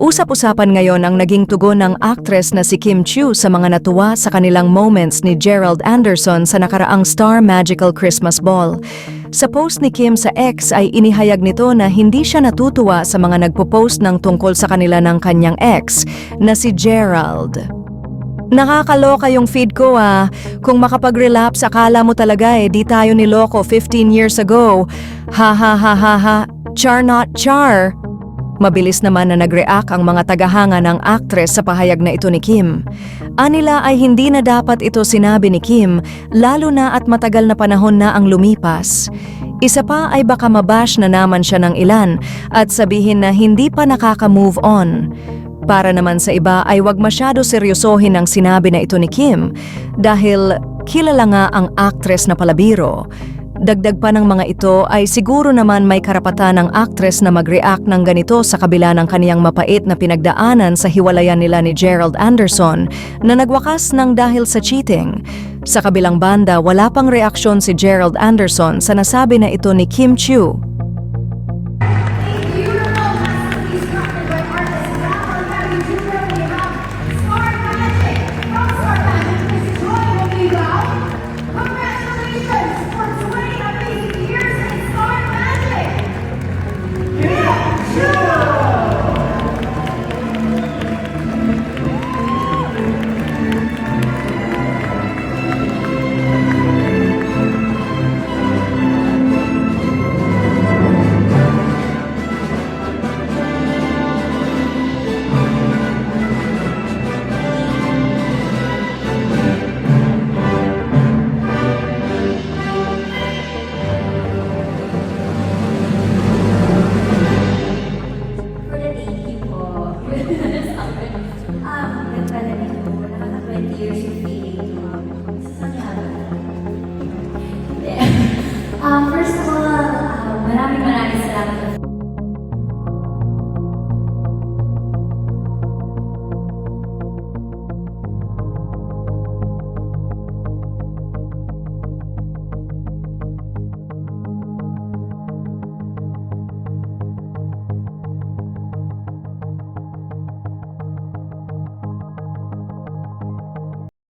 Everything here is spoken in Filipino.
Usap-usapan ngayon ang naging tugon ng actress na si Kim Chiu sa mga natuwa sa kanilang moments ni Gerald Anderson sa nakaraang Star Magical Christmas Ball. Sa post ni Kim sa X ay inihayag nito na hindi siya natutuwa sa mga nagpo-post ng tungkol sa kanila ng kanyang ex na si Gerald. Nakakaloka yung feed ko ah. Kung makapag-relapse akala mo talaga eh di tayo niloko 15 years ago. Ha ha ha ha ha. Char not char. Mabilis naman na nag-react ang mga tagahanga ng aktres sa pahayag na ito ni Kim. Anila ay hindi na dapat ito sinabi ni Kim, lalo na at matagal na panahon na ang lumipas. Isa pa ay baka mabash na naman siya ng ilan at sabihin na hindi pa nakaka-move on. Para naman sa iba ay wag masyado seryosohin ang sinabi na ito ni Kim dahil kilala nga ang aktres na palabiro. Dagdag pa ng mga ito ay siguro naman may karapatan ng aktres na mag-react ng ganito sa kabila ng kaniyang mapait na pinagdaanan sa hiwalayan nila ni Gerald Anderson na nagwakas ng dahil sa cheating. Sa kabilang banda, wala pang reaksyon si Gerald Anderson sa nasabi na ito ni Kim Chiu years of feeding. Um, for